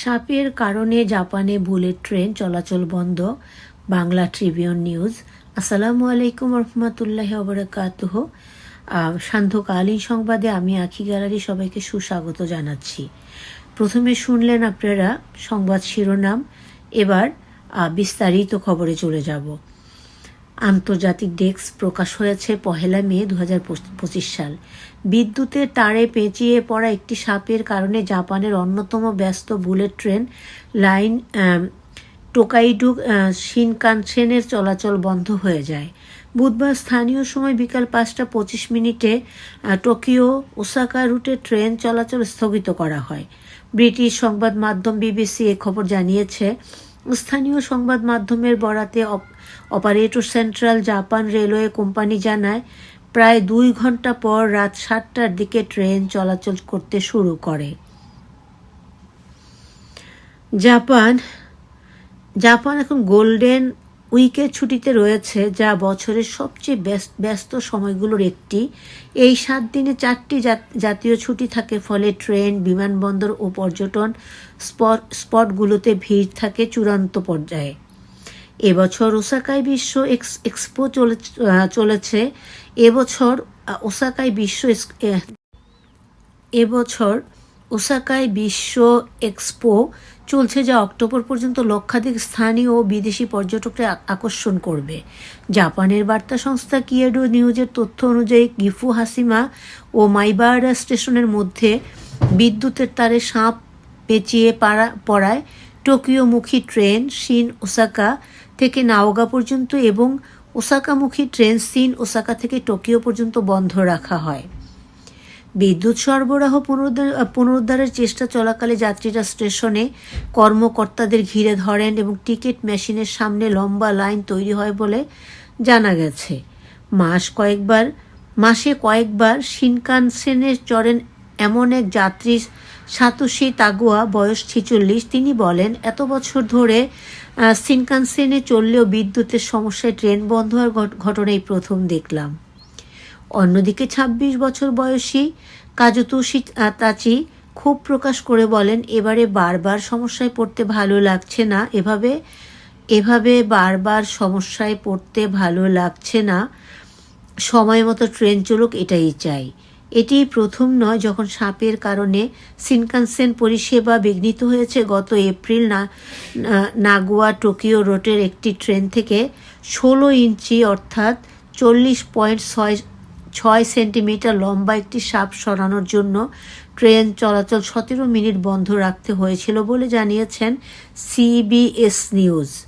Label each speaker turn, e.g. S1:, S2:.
S1: সাপের কারণে জাপানে বুলেট ট্রেন চলাচল বন্ধ। Bangla tribune news. আসসালামু আলাইকুম রহমতুল্লাহ অবরাকাতহ সান্ধ্যকালীন সংবাদে আমি আখি গ্যালারি সবাইকে সুস্বাগত জানাচ্ছি। প্রথমে শুনলেন আপনারা সংবাদ শিরোনাম। এবার বিস্তারিত খবরে চলে যাব। আন্তর্জাতিক ডেস্ক প্রকাশ হয়েছে পহেলা মে দু সাল। বিদ্যুতের তারে পেঁচিয়ে পড়া একটি সাপের কারণে জাপানের অন্যতম ব্যস্ত বুলেট ট্রেন লাইন টোকাইডু শিনকানসেনের চলাচল বন্ধ হয়ে যায়। বুধবার স্থানীয় সময় বিকাল পাঁচটা পঁচিশ মিনিটে টোকিও ওসাকা রুটে ট্রেন চলাচল স্থগিত করা হয়। ব্রিটিশ সংবাদ মাধ্যম বিবিসি এ খবর জানিয়েছে, স্থানীয় সংবাদ মাধ্যমের বরাতে operator central Japan railway company জানায়, প্রায় দুই ঘণ্টা পর রাত সাতটার দিকে ট্রেন চলাচল করতে শুরু করে। জাপান জাপান এখন গোল্ডেন উইকের ছুটিতে রয়েছে, যা বছরের সবচেয়ে ব্যস- ব্যস্ত সময়গুলোর একটি। এই সাত দিনে চারটি জাত- জাতীয় ছুটি থাকে, ফলে ট্রেন, বিমানবন্দর ও পর্যটন স্পট, স্পটগুলোতে ভিড় থাকে চূড়ান্ত পর্যায়ে। এবছর ওসাকায় বিশ্ব এক্স- এক্সপো চলে চলেছে। এবছর ওসাকায় বিশ্ব এবছর ওসাকায় বিশ্ব এক্সপো চলছে যা অক্টোবর পর্যন্ত লক্ষাধিক স্থানীয় ও বিদেশি পর্যটককে আকর্ষণ করবে। জাপানের বার্তা সংস্থা কিয়েডো নিউজের তথ্য অনুযায়ী গিফু হাসিমা ও মাইবারা স্টেশনের মধ্যে বিদ্যুতের তারে সাপ পেঁচিয়ে পাড়া পড়ায় টোকিওমুখী ট্রেন শিন ওসাকা থেকে নাওগা পর্যন্ত এবং ওসাকামুখী ট্রেন সিন ওসাকা থেকে টোকিও পর্যন্ত বন্ধ রাখা হয়। বিদ্যুৎ সরবরাহ পুনরুদ্ধার, পুনরুদ্ধারের চেষ্টা চলাকালে যাত্রীরা স্টেশনে কর্মকর্তাদের ঘিরে ধরেন এবং টিকিট মেশিনের সামনে লম্বা লাইন তৈরি হয় বলে জানা গেছে। মাস কয়েকবার, মাসে কয়েকবার শিনকানসেনে চড়েন এমন এক যাত্রী সাতোশি তাগুয়া বয়স ছেচল্লিশ তিনি বলেন এত বছর ধরে আহ, শিনকানসেনে চললেও বিদ্যুতের সমস্যায় ট্রেন বন্ধ হওয়ার ঘট- ঘটনাই প্রথম দেখলাম। অন্যদিকে ২৬ বছর বয়সী কাজুতোষি তাচি ক্ষোভ প্রকাশ করে বলেন এবারে বারবার সমস্যায় পড়তে ভালো লাগছে না এভাবে এভাবে বারবার সমস্যায় পড়তে ভালো লাগছে না। সময় মতো ট্রেন চলুক এটাই চাই। এটি প্রথম নয় যখন সাপের কারণে সিনকানসেন পরিষেবা বিঘ্নিত হয়েছে। গত এপ্রিল না, নাগোয়া টোকিও রোডের একটি ট্রেন থেকে ষোলো ইঞ্চি অর্থাৎ চল্লিশ পয়েন্ট ছয় ছয় সেন্টিমিটার লম্বা একটি সাপ সরানোর জন্য ট্রেন চলাচল সতেরো মিনিট বন্ধ রাখতে হয়েছিল বলে জানিয়েছেন সিবিএস নিউজ।